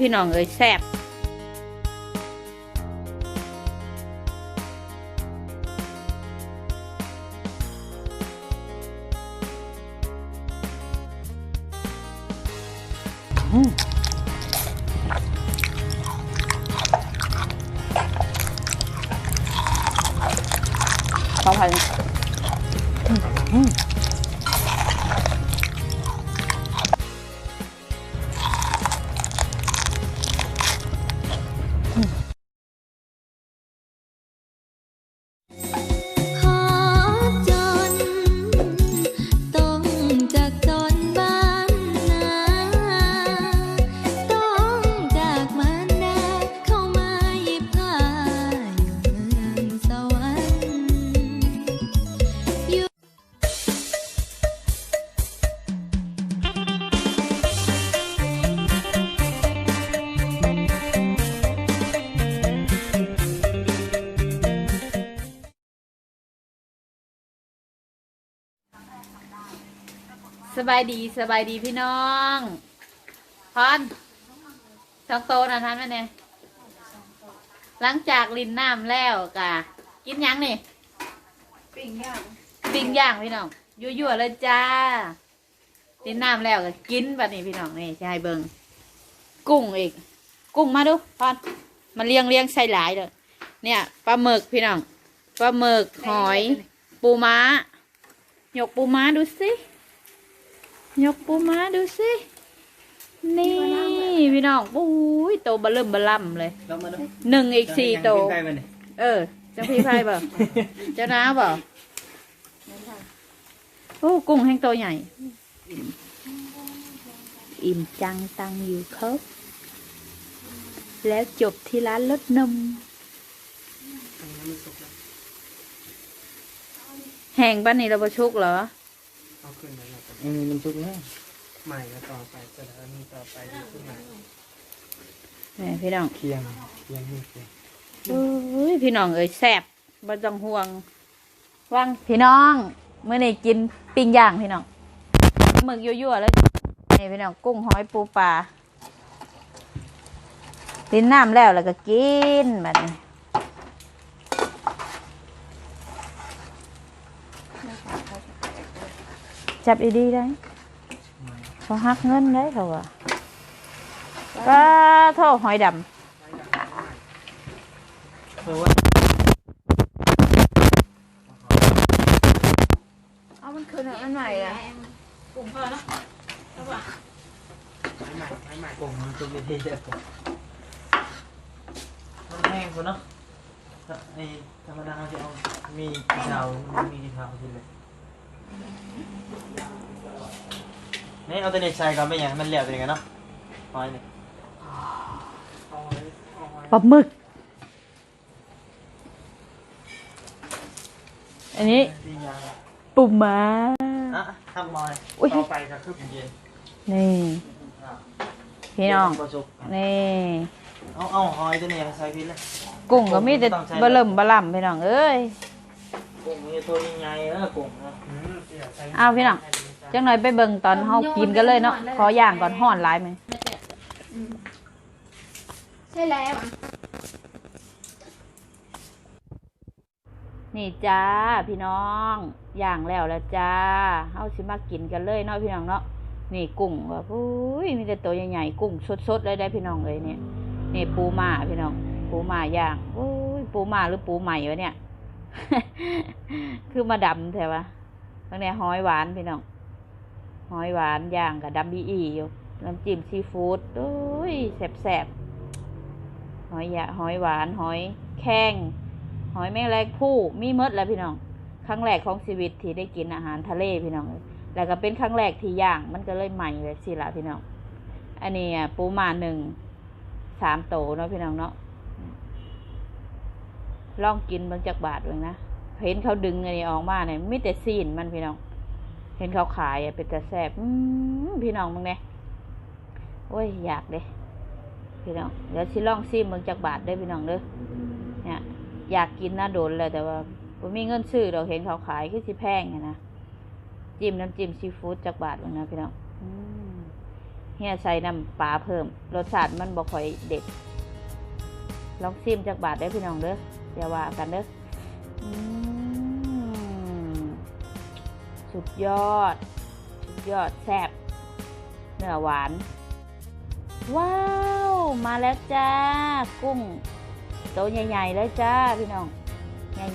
พี่น้องเอ้ยแซ่บอืม สบายดีสบายดีพี่น้องพอนช่องโตนะท่านแม่เนี่ยหลังจากลินน้ำแล้วกะกินหยังนี่ปิ้งย่างปิ้งย่างพี่น้องยั่วๆเลยจ้าลินน้ำแล้วก็กินแบบนี้พี่น้องนี่จะให้เบิงกุ้งอีก กุ้งมาดูพอนมาเลี้ยงเลี้ยงใส่หลายเลยเนี่ยปลาหมึกพี่น้องปลาหมึกหอย ปูม้ายกปูม้าดูสิ ยกปูม้าดูสิ นี่พี่น้องปุ้ยโตบะเริ่มบะล่ำเลยลองมาดูหนึ่งอีกสี่โตใกล้ๆมาเนี่ยเออเจ้าพี่ไพ่เปล่าเจ้าน้าเปล่าโอ้กุ้งแห้งโตใหญ่ อิ่มจังตังอยู่ครบแล้วจบที่ร้านรสนมแห้งป้านนี้เราประชุกเหรอเอาขึ้น มาแล้วกันอืมมันชุกแล้วใหม่แล้วต่อไปจะแล้วมีต่อไปดีขึ้นมาแหม่พี่น้องเคียงเคียงนี่เคียงเอ้ยพี่น้องเอ้ยแซ่บบ่ต้องห่วงว่างพี่น้องเมื่อนี้กินปิ้งย่างพี่น้องหมึกยั่วๆแล้วนี่พี่น้องกุ้งหอยปูปลาลิ้นน้ำแล้วแล้วก็กินแบบนี้ จับดีๆได้เขาหักเงินได้เขาว่าก็เท่าหอยดำเพราะว่าเอามันคืนอันใหม่อะไม้ใหม่ไม้ใหม่กลมมันจะไม่ได้เยอะกว่ามันแห้งคนเนาะไอ้ธรรมดาเขาจะเอามีกี่เท้ามันมีกี่เท้าขึ้นเลย นี่เอาตัวนี้ใส่ก่อนไม่อย่างมันเหลวตัวนี้กันเนาะหอยนี่เอาไว้เอาไว้ปลาหมึก อันนี้ดีงามปูม้า อะทำมอยอุ้ยต่อไปก็คือเย็นนี่ พี่น้อง ประจุนี่ เอาเอาหอยตัวนี้ใส่พิษเลย กุ้งก็มีแต่บะเริ่มบะล่ำพี่น้องเอ้ย กุ้งมีตัวใหญ่ๆแล้วกุ้งนะอืมเดี๋ยวใส่เอาพี่น้องจังหน่อยไปเบิ่งตอนเฮากินกันเลยเนาะขอย่างก่อนห่อนหลายไหมใช่แล้วนี่จ้าพี่น้องย่างแล้วแล้วจ้าเฮาสิมากินกันเลยเนาะพี่น้องเนาะนี่กุ้งแบบอุ้ยมีแต่ตัวใหญ่ๆกุ้งสดๆเลยได้พี่น้องเลยเนี่ยนี่ปูม่าพี่น้อง ปูม่าย่างอุ้ยปูม่าหรือปูใหม่วะเนี่ย คือมาดำแถวะตั้งแต่หอยหวานพี่น้องหอยหวานย่างกับดำบีอีอยู่น้ำจิ้มซีฟู้ดโอ้ยแซ่บๆหอยยะหอยหวาน หอยแข้งหอยแมงแรงผู้มีมดแล้วพี่น้อง ครั้งแรกของชีวิตที่ได้กินอาหารทะเลพี่น้อง แล้วก็เป็นครั้งแรกที่ย่าง มันก็เลยใหม่เลยสิละพี่น้อง อันนี้อะปูมาหนึ่งสามโตเนาะพี่น้องเนาะ ลองกินเบางจากบาทเลยนะเห็นเขาดึงอันนี้ออกมาเนี่ยมีแต่ซีนมันพี่น้อง เห็นเขาขายอะเป็นแต่แซ่บพี่น้องมึงเนี่ยโอ้ยอยากเด้พี่น้องเดี๋ยวชิลองซิมเบางจากบาทได้พี่น้องเด้อเนี่ยอยากกินน่าโดนเลยแต่ว่าผมมีเงินซื้อเราเห็นเขาขายคือสิแพงอะนะจิ้มน้ำจิ้มซีฟู้ดจากบาทเลยนะพี่น้องเฮียใส่น้ำปลาเพิ่มรสชาติมันบ่ค่อยเด็ดลองซิมจากบาทได้พี่น้องเด้อ อย่าว่ากันเด้ออืมสุดยอด สุดยอดแซ่บเนื้อหวาน ว้าว มาแล้วจ้า กุ้งโตใหญ่ๆเลยจ้าพี่น้อง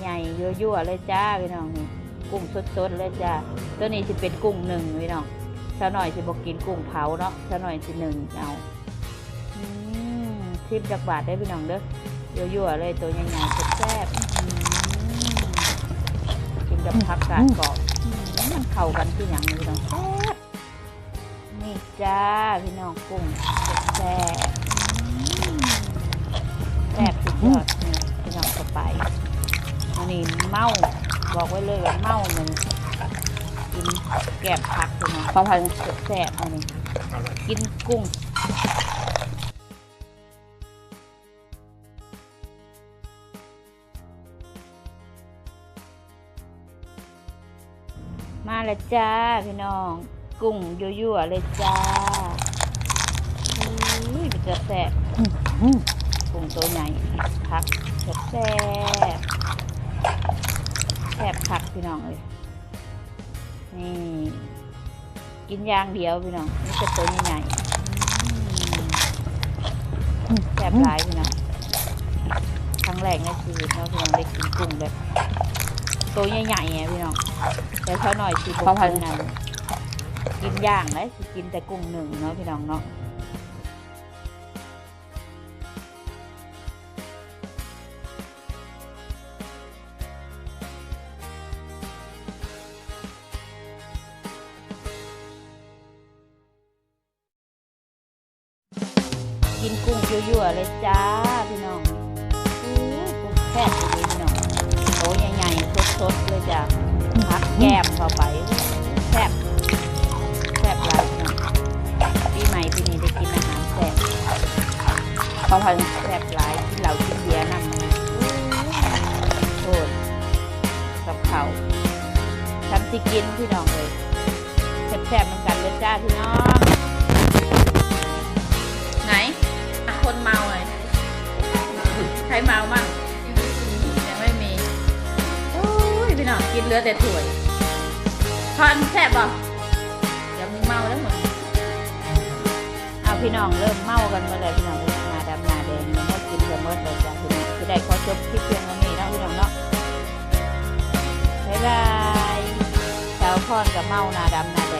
ใหญ่ๆยั่วๆเลยจ้าพี่น้องนี่กุ้งสดๆเลยจ้าตัวนี้จะเป็นกุ้งหนึ่งพี่น้องชาหน่อยจะบอกกินกุ้งเผาเนาะชาหน่อยจะหนึ่งเอาอืมชิมจากบาทได้พี่น้องเด้อ ยั่วๆเลยตัวใหญ่ๆแซ่บๆกินกับผักกาดกรอบมันเข้ากันที่อย่างนี้พี่น้องแซ่บนี่จ้าพี่น้องกุ้งแซ่บแซ่บสุดยอดนี่พี่น้องเข้าไปอันนี้เมาบอกไว้เลยว่าเมาเหมือนกินแกบผักเลยนะพอพันแซ่บอันนี้กินกุ้ง แล้วจ้าพี่น้องกุ้งยั่วๆเลยจ้าอุ้ยมันจะแซ่บกุ้งตัวใหญ่ผักแซ่บแซ่บแซ่บผักพี่น้องเลยนี่กินย่างเดียวพี่น้องนี่จะตัวใหญ่ๆอืมแซ่บหลายพี่น้องครั้งแรกในชีวิตเนาพี่น้องได้กินกุ้งแบบ ตัวใหญ่ๆไงพี่น้องแต่เขาหน่อยสิบกพันนั้นกินย่างเลยสิกินแต่กุ้งหนึ่งเนาะพี่น้องเนาะกินกุ้งยั่วๆเลยจ้าพี่น้องอู้กุ้งแซ่บเลยพี่น้องโตใหญ่ๆส ดเลยจ้ะพักแก้มเข้าไปแซ่บแซ่บหลายพี่น้องปีใหม่ปีนี้ได้กินอาหารแซ่บพอพันแซ่บหลายกินเหล้ากินเบียร์นั่งโทษกับเขาวฉันสิกินพี่น้องเลยแซ่บๆเหมือนกันเลยจ้าพี่น้อง ลือแต่ถ้วยทอนแซ่บบ่เดี๋ยวมึงเมาแล้วมึงเอาพี่น้องเริ่มเมากันมาเลยพี่น้องหนาดำนาแดงแล้วก็กินกันเมื่อเลยจ้ะพี่น้องจะได้ขอจบคลิปเพียงเท่านี้นะพี่น้องเนาะบ๊ายบายสาวพรกับเมานาดำนา